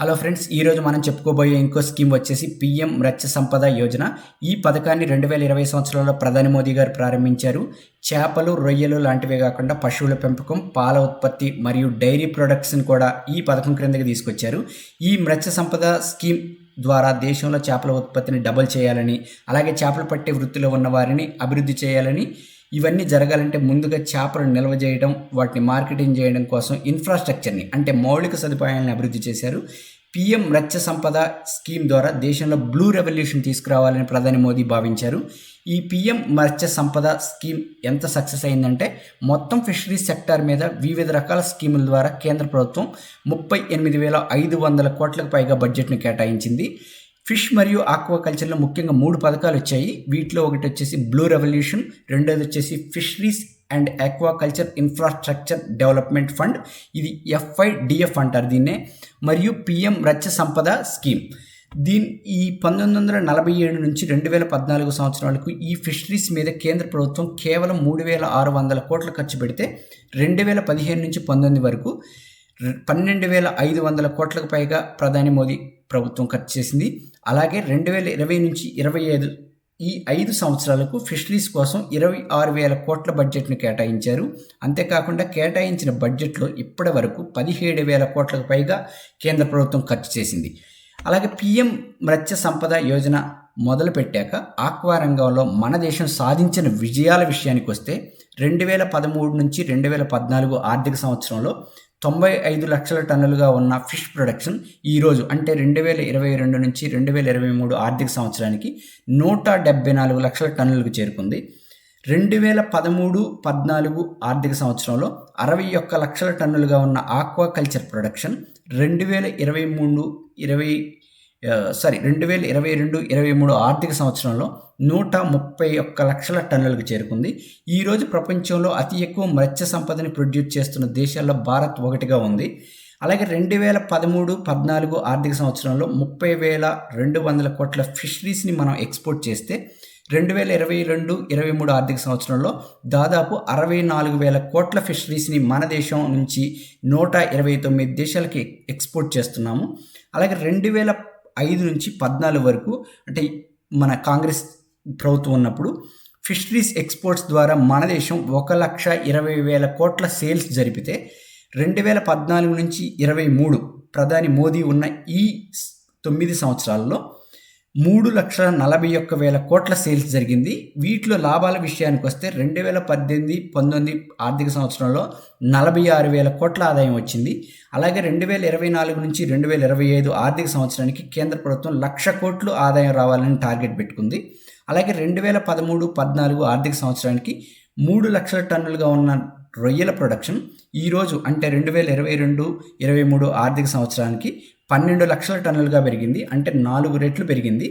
Hello friends ఈరోజు మనం చెప్పుకోబోయే ఇంకో స్కీమ్ వచ్చేసి పిఎం మత్స్య సంపద యోజన. ఈ పథకాన్ని రెండు వేల ఇరవై సంవత్సరంలో ప్రధాని మోదీ గారు ప్రారంభించారు. చేపలు రొయ్యలు లాంటివే కాకుండా పశువుల పెంపకం పాల ఉత్పత్తి మరియు డైరీ ప్రొడక్ట్స్ని కూడా ఈ పథకం క్రిందకి తీసుకొచ్చారు. ఈ మత్స్య సంపద స్కీమ్ ద్వారా దేశంలో చేపల ఉత్పత్తిని డబల్ చేయాలని అలాగే చేపలు పట్టే వృత్తిలో ఉన్న వారిని అభివృద్ధి చేయాలని ఇవన్నీ జరగాలంటే ముందుగా చేపలు నిల్వ చేయడం వాటిని మార్కెటింగ్ చేయడం కోసం ఇన్ఫ్రాస్ట్రక్చర్ని అంటే మౌలిక సదుపాయాలను అభివృద్ధి చేశారు. పిఎం మత్స్య సంపద స్కీమ్ ద్వారా దేశంలో బ్లూ రెవల్యూషన్ తీసుకురావాలని ప్రధాని మోదీ భావించారు. ఈ పిఎం మత్స్య సంపద స్కీమ్ ఎంత సక్సెస్ అయిందంటే మొత్తం ఫిషరీస్ సెక్టార్ మీద వివిధ రకాల స్కీముల ద్వారా కేంద్ర ప్రభుత్వం ముప్పై ఎనిమిది వేల ఐదు వందల కోట్లకు పైగా బడ్జెట్ను కేటాయించింది. ఫిష్ మరియు ఆక్వాకల్చర్లో ముఖ్యంగా మూడు పథకాలు వచ్చాయి. వీటిలో ఒకటి వచ్చేసి బ్లూ రెవల్యూషన్ రెండోది వచ్చేసి fisheries and aquaculture infrastructure development fund. ఇది ఎఫ్ఐడిఎఫ్ అంటారు దీన్నే. మరియు పిఎం మత్స్య సంపద స్కీమ్. దీని ఈ పంతొమ్మిది వందల నలభై ఏడు నుంచి రెండు వేల పద్నాలుగు సంవత్సరాలకు ఈ ఫిషరీస్ మీద కేంద్ర ప్రభుత్వం కేవలం మూడు వేల ఆరు వందల కోట్ల ఖర్చు పెడితే రెండు వేల పదిహేను నుంచి పంతొమ్మిది వరకు పన్నెండు వేల ఐదు వందల కోట్లకు పైగా ప్రధాని మోదీ ప్రభుత్వం ఖర్చు చేసింది. అలాగే రెండు వేల ఇరవై నుంచి ఇరవై ఐదు ఈ ఐదు సంవత్సరాలకు ఫిషరీస్ కోసం ఇరవై ఆరు వేల కోట్ల బడ్జెట్ను కేటాయించారు. అంతేకాకుండా కేటాయించిన బడ్జెట్లో ఇప్పటి వరకు పదిహేడు వేల కోట్లకు పైగా కేంద్ర ప్రభుత్వం ఖర్చు చేసింది. అలాగే పిఎం మత్స్య సంపద యోజన మొదలుపెట్టాక ఆక్వా రంగంలో మన దేశం సాధించిన విజయాల విషయానికి వస్తే రెండు వేల పదమూడు నుంచి రెండు వేల పద్నాలుగు ఆర్థిక సంవత్సరంలో తొంభై ఐదు లక్షల టన్నులుగా ఉన్న ఫిష్ ప్రొడక్షన్ ఈరోజు అంటే రెండు వేల ఇరవై రెండు నుంచి రెండు వేల ఇరవై మూడు ఆర్థిక సంవత్సరానికి నూట డెబ్బై నాలుగు లక్షల టన్నులకు చేరుకుంది. రెండు వేల పదమూడు పద్నాలుగు ఆర్థిక సంవత్సరంలో అరవై ఒక్క లక్షల టన్నులుగా ఉన్న ఆక్వాకల్చర్ ప్రొడక్షన్ రెండు వేల ఇరవై మూడు ఇరవై సారీ రెండు వేల ఇరవై రెండు ఇరవై మూడు ఆర్థిక సంవత్సరంలో నూట ముప్పై ఒక్క లక్షల టన్నులకు చేరుకుంది. ఈరోజు ప్రపంచంలో అతి ఎక్కువ మత్స్య సంపదని ప్రొడ్యూస్ చేస్తున్న దేశాల్లో భారత్ ఒకటిగా ఉంది. అలాగే రెండు వేల పదమూడు పద్నాలుగు ఆర్థిక సంవత్సరంలో ముప్పై వేల రెండు వందల కోట్ల ఫిషరీస్ని మనం ఎక్స్పోర్ట్ చేస్తే రెండు వేల ఇరవై రెండు ఇరవై మూడు ఆర్థిక సంవత్సరంలో దాదాపు అరవై నాలుగు వేల కోట్ల ఫిషరీస్ని మన దేశం నుంచి నూట ఇరవై తొమ్మిది దేశాలకి ఎక్స్పోర్ట్ చేస్తున్నాము. అలాగే రెండు వేల ఐదు నుంచి పద్నాలుగు వరకు అంటే మన కాంగ్రెస్ ప్రభుత్వం ఉన్నప్పుడు ఫిషరీస్ ఎక్స్పోర్ట్స్ ద్వారా మన దేశం ఒక లక్ష ఇరవై వేల కోట్ల సేల్స్ జరిపితే రెండు వేల పద్నాలుగు నుంచి ఇరవై మూడు ప్రధాని మోదీ ఉన్న ఈ తొమ్మిది సంవత్సరాల్లో మూడు లక్షల నలభై ఒక్క వేల కోట్ల సేల్స్ జరిగింది. వీటిలో లాభాల విషయానికి వస్తే రెండు వేల పద్దెనిమిది పంతొమ్మిది ఆర్థిక సంవత్సరంలో నలభై ఆరు వేల కోట్ల ఆదాయం వచ్చింది. అలాగే రెండు వేల ఇరవై నాలుగు నుంచి రెండు వేల ఇరవై ఐదు ఆర్థిక సంవత్సరానికి కేంద్ర ప్రభుత్వం లక్ష కోట్లు ఆదాయం రావాలని టార్గెట్ పెట్టుకుంది. అలాగే రెండు వేల పదమూడు పద్నాలుగు ఆర్థిక సంవత్సరానికి మూడు లక్షల టన్నులుగా ఉన్న రొయ్యల ప్రొడక్షన్ ఈరోజు అంటే రెండు వేల ఇరవై రెండు ఇరవై మూడు ఆర్థిక సంవత్సరానికి పన్నెండు లక్షల టన్నులుగా పెరిగింది. అంటే నాలుగు రెట్లు పెరిగింది.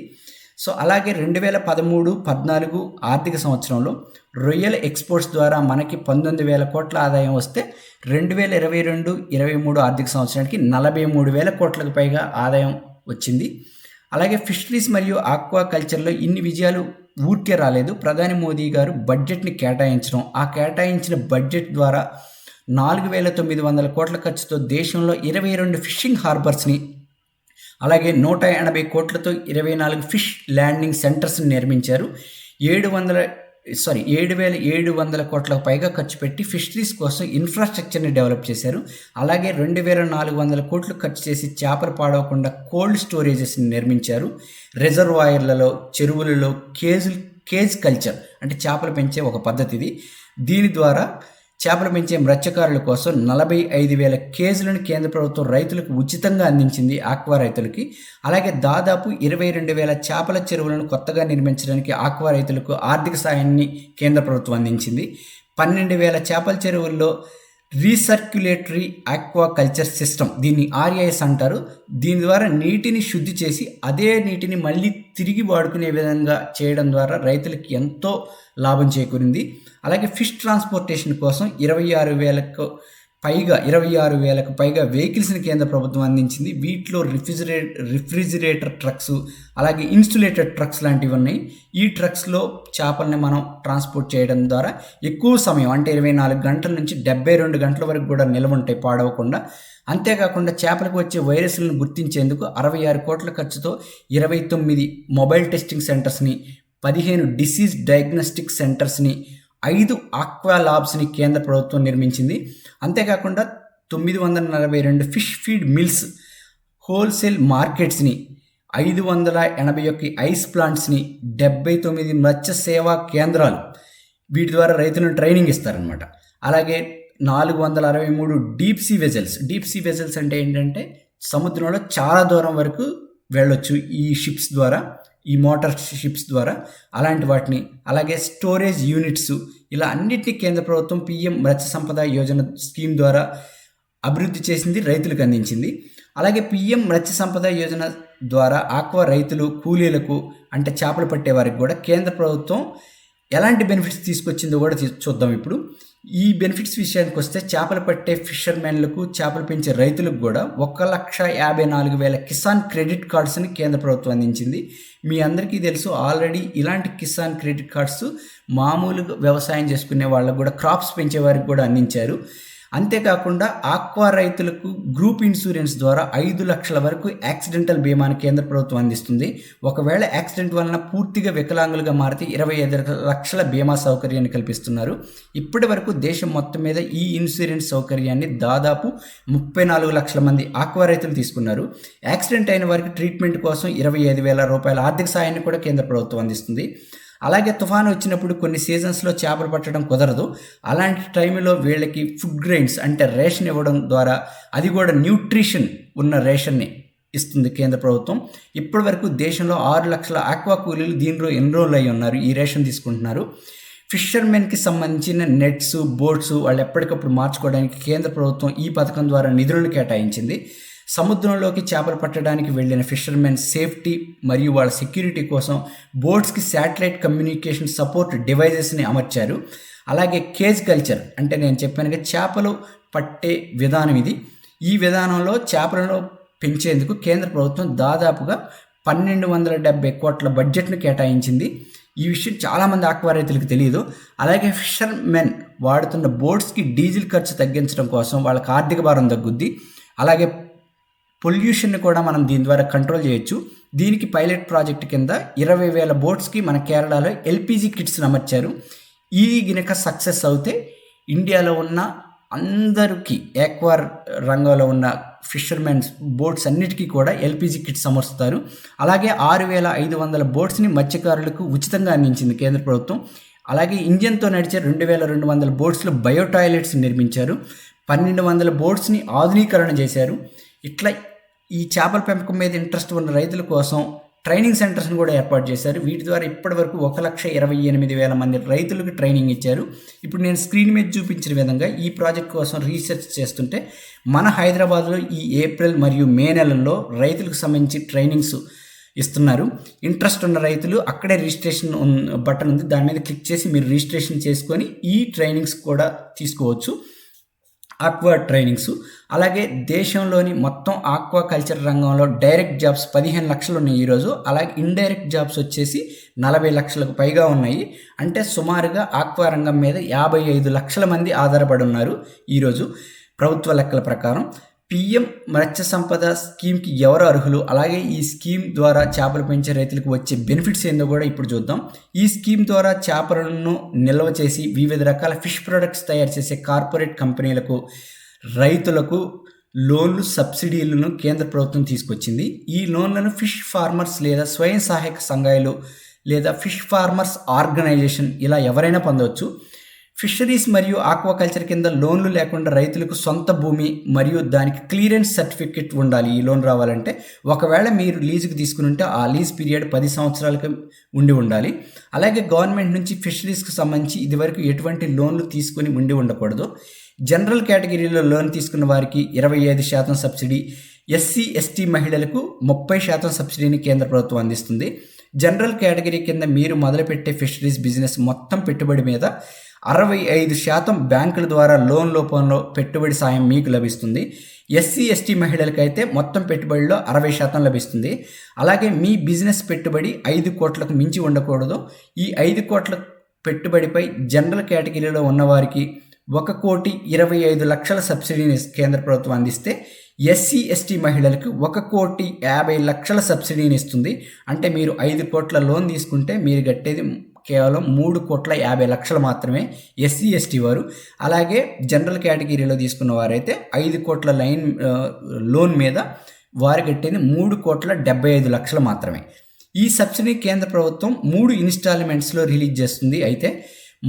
సో అలాగే రెండు వేల పదమూడు పద్నాలుగు ఆర్థిక సంవత్సరంలో రొయ్యల ఎక్స్పోర్ట్స్ ద్వారా మనకి పంతొమ్మిది వేల కోట్ల ఆదాయం వస్తే రెండు వేల ఇరవై రెండు ఇరవై మూడు ఆర్థిక సంవత్సరానికి నలభై మూడు వేల కోట్లకు పైగా ఆదాయం వచ్చింది. అలాగే ఫిషరీస్ మరియు ఆక్వా కల్చర్లో ఇన్ని విజయాలు ఊరికే రాలేదు. ప్రధాని మోదీ గారు బడ్జెట్ని కేటాయించడం ఆ కేటాయించిన బడ్జెట్ ద్వారా నాలుగు వేల తొమ్మిది వందల కోట్ల ఖర్చుతో దేశంలో ఇరవై రెండు ఫిషింగ్ హార్బర్స్ని అలాగే నూట ఎనభై కోట్లతో ఇరవై నాలుగు ఫిష్ ల్యాండింగ్ సెంటర్స్ని నిర్మించారు. ఏడు వందల సారీ ఏడు వేల ఏడు వందల కోట్లకు పైగా ఖర్చు పెట్టి ఫిషరీస్ కోసం ఇన్ఫ్రాస్ట్రక్చర్ని డెవలప్ చేశారు. అలాగే రెండు వేల నాలుగు వందల కోట్లు ఖర్చు చేసి చేపలు పాడవకుండా కోల్డ్ స్టోరేజెస్ని నిర్మించారు. రిజర్వాయర్లలో చెరువులలో కేజ్ కేజ్ కల్చర్ అంటే చేపలు పెంచే ఒక పద్ధతి ఇది దీని ద్వారా చేపలు పెంచే మత్స్యకారుల కోసం నలభై ఐదు వేల కేజీలను కేంద్ర ప్రభుత్వం రైతులకు ఉచితంగా అందించింది ఆక్వా రైతులకి. అలాగే దాదాపు ఇరవై రెండు వేల చేపల చెరువులను కొత్తగా నిర్మించడానికి ఆక్వా రైతులకు ఆర్థిక సాయాన్ని కేంద్ర ప్రభుత్వం అందించింది. పన్నెండు వేల చేపల చెరువుల్లో రీసర్క్యులేటరీ ఆక్వా కల్చర్ సిస్టమ్. దీన్ని ఆర్ఐఎస్ అంటారు. దీని ద్వారా నీటిని శుద్ధి చేసి అదే నీటిని మళ్ళీ తిరిగి వాడుకునే విధంగా చేయడం ద్వారా రైతులకి ఎంతో లాభం చేకూరింది. అలాగే ఫిష్ ట్రాన్స్పోర్టేషన్ కోసం ఇరవై ఆరు వేలకు పైగా ఇరవై ఆరు వేలకు పైగా వెహికల్స్ని కేంద్ర ప్రభుత్వం అందించింది. వీటిలో రిఫ్రిజిరే రిఫ్రిజిరేటర్ ట్రక్స్ అలాగే ఇన్సులేటెడ్ ట్రక్స్ లాంటివి ఉన్నాయి. ఈ ట్రక్స్లో చేపల్ని మనం ట్రాన్స్పోర్ట్ చేయడం ద్వారా ఎక్కువ సమయం అంటే ఇరవై నాలుగు గంటల నుంచి డెబ్బై రెండు గంటల వరకు కూడా నిల్వ ఉంటాయి పాడవకుండా అంతేకాకుండా చేపలకు వచ్చే వైరస్లను గుర్తించేందుకు అరవై ఆరు కోట్ల ఖర్చుతో ఇరవై తొమ్మిది మొబైల్ టెస్టింగ్ సెంటర్స్ని పదిహేను డిసీజ్ డయాగ్నోస్టిక్ సెంటర్స్ని ఐదు ఆక్వా లాబ్స్ని కేంద్ర ప్రభుత్వం నిర్మించింది. అంతేకాకుండా తొమ్మిది వందల నలభై రెండు ఫిష్ ఫీడ్ మిల్స్ హోల్సేల్ మార్కెట్స్ని ఐదు వందల ఎనభై ఒక్క ఐస్ ప్లాంట్స్ని డెబ్బై తొమ్మిది మత్స్య సేవా కేంద్రాలు వీటి ద్వారా రైతులను ట్రైనింగ్ ఇస్తారనమాట అలాగే నాలుగు వందల అరవై మూడు deep sea vessels. Deep sea vessels అంటే ఏంటంటే సముద్రంలో చాలా దూరం వరకు వెళ్ళొచ్చు ఈ షిప్స్ ద్వారా. ఈ మోటార్ షిప్స్ ద్వారా అలాంటి వాటిని అలాగే స్టోరేజ్ యూనిట్స్ ఇలా అన్నిటినీ కేంద్ర ప్రభుత్వం పిఎం మత్స్య సంపద యోజన స్కీమ్ ద్వారా అభివృద్ధి చేసింది రైతులకు అందించింది. అలాగే పిఎం మత్స్య సంపద యోజన ద్వారా ఆక్వా రైతులు కూలీలకు అంటే చేపలు పట్టే వారికి కూడా కేంద్ర ప్రభుత్వం ఎలాంటి బెనిఫిట్స్ తీసుకొచ్చిందో కూడా చూద్దాం ఇప్పుడు. ఈ బెనిఫిట్స్ విషయానికి వస్తే చేపలు పట్టే ఫిషర్మెన్లకు చేపలు పెంచే రైతులకు కూడా ఒక లక్ష యాభై నాలుగు వేల కిసాన్ క్రెడిట్ కార్డ్స్ని కేంద్ర ప్రభుత్వం అందించింది. మీ అందరికీ తెలుసు ఆల్రెడీ ఇలాంటి కిసాన్ క్రెడిట్ కార్డ్స్ మామూలుగా వ్యవసాయం చేసుకునే వాళ్ళకు కూడా క్రాప్స్ పెంచే వారికి కూడా అందించారు. అంతేకాకుండా ఆక్వా రైతులకు గ్రూప్ ఇన్సూరెన్స్ ద్వారా ఐదు లక్షల వరకు యాక్సిడెంటల్ బీమాను కేంద్ర ప్రభుత్వం అందిస్తుంది. ఒకవేళ యాక్సిడెంట్ వలన పూర్తిగా వికలాంగులుగా మారితే ఇరవై ఐదు లక్షల బీమా సౌకర్యాన్ని కల్పిస్తున్నారు. ఇప్పటి వరకు దేశం మొత్తం మీద ఈ ఇన్సూరెన్స్ సౌకర్యాన్ని దాదాపు ముప్పై నాలుగు లక్షల మంది ఆక్వా రైతులు తీసుకున్నారు. యాక్సిడెంట్ అయిన వారికి ట్రీట్మెంట్ కోసం ఇరవై ఐదు వేల రూపాయల ఆర్థిక సాయాన్ని కూడా కేంద్ర ప్రభుత్వం అందిస్తుంది. అలాగే తుఫాను వచ్చినప్పుడు కొన్ని సీజన్స్లో చేపలు పట్టడం కుదరదు. అలాంటి టైంలో వీళ్ళకి ఫుడ్ గ్రెయిన్స్ అంటే రేషన్ ఇవ్వడం ద్వారా అది కూడా న్యూట్రిషన్ ఉన్న రేషన్ని ఇస్తుంది కేంద్ర ప్రభుత్వం. ఇప్పటి వరకు దేశంలో ఆరు లక్షల ఆక్వా కూలీలు దీనిలో ఎన్రోల్ అయి ఉన్నారు. ఈ రేషన్ తీసుకుంటున్నారు. ఫిషర్మెన్కి సంబంధించిన నెట్స్ బోట్స్ వాళ్ళు ఎప్పటికప్పుడు మార్చుకోవడానికి కేంద్ర ప్రభుత్వం ఈ పథకం ద్వారా నిధులను కేటాయించింది. సముద్రంలోకి చేపలు పట్టడానికి వెళ్ళిన ఫిషర్మెన్ సేఫ్టీ మరియు వాళ్ళ సెక్యూరిటీ కోసం బోట్స్కి శాటిలైట్ కమ్యూనికేషన్ సపోర్ట్ డివైజెస్ని అమర్చారు. అలాగే కేజ్ కల్చర్ అంటే నేను చెప్పానుగా చేపలు పట్టే విధానం ఇది. ఈ విధానంలో చేపలను పెంచేందుకు కేంద్ర ప్రభుత్వం దాదాపుగా పన్నెండు వందల డెబ్బై కోట్ల బడ్జెట్ను కేటాయించింది. ఈ విషయం చాలామంది ఆక్వా రైతులకు తెలియదు. అలాగే ఫిషర్ మెన్ వాడుతున్న బోట్స్కి డీజిల్ ఖర్చు తగ్గించడం కోసం వాళ్ళకి ఆర్థిక భారం తగ్గుద్ది. అలాగే పొల్యూషన్ని కూడా మనం దీని ద్వారా కంట్రోల్ చేయొచ్చు. దీనికి పైలట్ ప్రాజెక్ట్ కింద ఇరవై వేల బోట్స్కి మన కేరళలో ఎల్పిజి కిట్స్ని అమర్చారు. ఈ గినక సక్సెస్ అవుతే ఇండియాలో ఉన్న అందరికీ ఏక్వార్ రంగంలో ఉన్న ఫిషర్మెన్స్ బోట్స్ అన్నిటికీ కూడా ఎల్పిజి కిట్స్ అమర్చుతారు అలాగే ఆరు వేల ఐదు వందల బోట్స్ని మత్స్యకారులకు ఉచితంగా అందించింది కేంద్ర ప్రభుత్వం. అలాగే ఇంజన్తో నడిచే రెండు వేల రెండు వందల బోట్స్లో బయో టాయిలెట్స్ నిర్మించారు. పన్నెండు వందల బోట్స్ని ఆధునీకరణ చేశారు. ఇట్లా ఈ చేపల పెంపకం మీద ఇంట్రెస్ట్ ఉన్న రైతుల కోసం ట్రైనింగ్ సెంటర్స్ని కూడా ఏర్పాటు చేశారు. వీటి ద్వారా ఇప్పటివరకు ఒక లక్ష ఇరవై ఎనిమిది వేల మంది రైతులకు ట్రైనింగ్ ఇచ్చారు. ఇప్పుడు నేను స్క్రీన్ మీద చూపించిన విధంగా ఈ ప్రాజెక్ట్ కోసం రీసెర్చ్ చేస్తుంటే మన హైదరాబాద్లో ఈ ఏప్రిల్ మరియు మే నెలల్లో రైతులకు సంబంధించి ట్రైనింగ్స్ ఇస్తున్నారు. ఇంట్రెస్ట్ ఉన్న రైతులు అక్కడే రిజిస్ట్రేషన్ బటన్ ఉంది. దాని మీద క్లిక్ చేసి మీరు రిజిస్ట్రేషన్ చేసుకొని ఈ ట్రైనింగ్స్ కూడా తీసుకోవచ్చు. ఆక్వా ట్రైనింగ్స్ అలాగే దేశంలోని మొత్తం ఆక్వా కల్చర్ రంగంలో డైరెక్ట్ జాబ్స్ పదిహేను లక్షలు ఉన్నాయి ఈరోజు అలాగే ఇండైరెక్ట్ జాబ్స్ వచ్చేసి నలభై లక్షలకు పైగా ఉన్నాయి. అంటే సుమారుగా ఆక్వా రంగం మీద యాభై ఐదు లక్షల మంది ఆధారపడి ఉన్నారు ఈరోజు ప్రభుత్వ లెక్కల ప్రకారం పిఎం మత్స్య సంపద స్కీమ్కి ఎవరు అర్హులు? అలాగే ఈ స్కీమ్ ద్వారా చేపలు పెంచే రైతులకు వచ్చే బెనిఫిట్స్ ఏందో కూడా ఇప్పుడు చూద్దాం. ఈ స్కీమ్ ద్వారా చేపలను నిల్వ చేసి వివిధ రకాల ఫిష్ ప్రొడక్ట్స్ తయారు చేసే కార్పొరేట్ కంపెనీలకు రైతులకు లోన్లు సబ్సిడీలను కేంద్ర ప్రభుత్వం తీసుకొచ్చింది. ఈ లోన్లను ఫిష్ ఫార్మర్స్ లేదా స్వయం సహాయక సంఘాలు లేదా ఫిష్ ఫార్మర్స్ ఆర్గనైజేషన్ ఇలా ఎవరైనా పొందవచ్చు. ఫిషరీస్ మరియు ఆక్వాకల్చర్ కింద లోన్లు లేకుండా రైతులకు సొంత భూమి మరియు దానికి క్లియరెన్స్ సర్టిఫికెట్ ఉండాలి. ఈ లోన్ రావాలంటే ఒకవేళ మీరు లీజుకి తీసుకుని ఉంటే ఆ లీజ్ పీరియడ్ పది సంవత్సరాలకు ఉండి ఉండాలి. అలాగే గవర్నమెంట్ నుంచి ఫిషరీస్కి సంబంధించి ఇదివరకు ఎటువంటి లోన్లు తీసుకొని ఉండి ఉండకూడదు. జనరల్ కేటగిరీలో లోన్ తీసుకున్న వారికి ఇరవై ఐదు శాతం సబ్సిడీ ఎస్సీ ఎస్టీ మహిళలకు ముప్పై శాతం సబ్సిడీని కేంద్ర ప్రభుత్వం అందిస్తుంది. జనరల్ కేటగిరీ కింద మీరు మొదలుపెట్టే ఫిషరీస్ బిజినెస్ మొత్తం పెట్టుబడి మీద అరవై ఐదు శాతం బ్యాంకుల ద్వారా లోన్ రూపంలో పెట్టుబడి సాయం మీకు లభిస్తుంది. ఎస్సీ ఎస్టీ మహిళలకైతే మొత్తం పెట్టుబడిలో అరవై శాతం లభిస్తుంది. అలాగే మీ బిజినెస్ పెట్టుబడి ఐదు కోట్లకు మించి ఉండకూడదు. ఈ ఐదు కోట్ల పెట్టుబడిపై జనరల్ కేటగిరీలో ఉన్నవారికి ఒక కోటి ఇరవై ఐదు లక్షల సబ్సిడీని కేంద్ర ప్రభుత్వం అందిస్తే ఎస్సీ ఎస్టీ మహిళలకు ఒక కోటి యాభై లక్షల సబ్సిడీని ఇస్తుంది. అంటే మీరు ఐదు కోట్ల లోన్ తీసుకుంటే మీరు కట్టేది కేవలం మూడు కోట్ల యాభై లక్షలు మాత్రమే ఎస్సీ ఎస్టీ వారు. అలాగే జనరల్ కేటగిరీలో తీసుకున్న వారైతే ఐదు కోట్ల లైన్ లోన్ మీద వారు కట్టేది మూడు కోట్ల డెబ్బై ఐదు లక్షలు మాత్రమే. ఈ సబ్సిడీ కేంద్ర ప్రభుత్వం మూడు ఇన్స్టాల్మెంట్స్లో రిలీజ్ చేస్తుంది. అయితే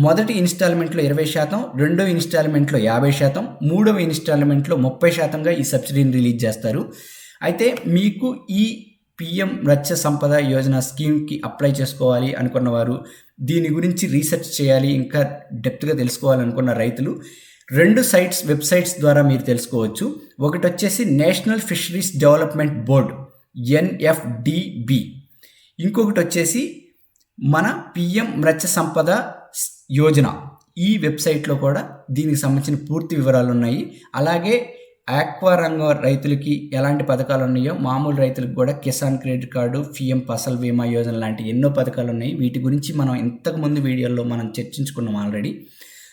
మొదటి ఇన్స్టాల్మెంట్లో ఇరవై శాతం రెండవ ఇన్స్టాల్మెంట్లో యాభై శాతం మూడవ ఇన్స్టాల్మెంట్లో ముప్పై శాతంగా ఈ సబ్సిడీని రిలీజ్ చేస్తారు. అయితే మీకు ఈ పిఎం రచ్చ సంపద యోజన స్కీమ్కి అప్లై చేసుకోవాలి అనుకున్న వారు దీని గురించి రీసెర్చ్ చేయాలి ఇంకా డెప్త్గా తెలుసుకోవాలనుకున్న రైతులు రెండు సైట్స్ వెబ్సైట్స్ ద్వారా మీరు తెలుసుకోవచ్చు. ఒకటి వచ్చేసి national fisheries development board NFDB ఇంకొకటి వచ్చేసి మన పిఎం మత్స్య సంపద యోజన ఈ వెబ్సైట్లో కూడా దీనికి సంబంధించిన పూర్తి వివరాలు ఉన్నాయి. అలాగే ఆక్వా రంగ రైతులకి ఎలాంటి పథకాలు ఉన్నాయో మామూలు రైతులకు కూడా Kisan credit card PM Fasal Bima Yojana లాంటి ఎన్నో పథకాలు ఉన్నాయి. వీటి గురించి మనం ఇంతకుముందు వీడియోలో మనం చర్చించుకున్నాం ఆల్రెడీ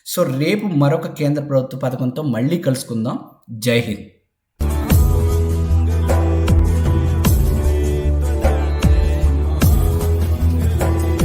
సో రేపు మరొక కేంద్ర ప్రభుత్వ పథకంతో మళ్ళీ కలుసుకుందాం. జై హింద్.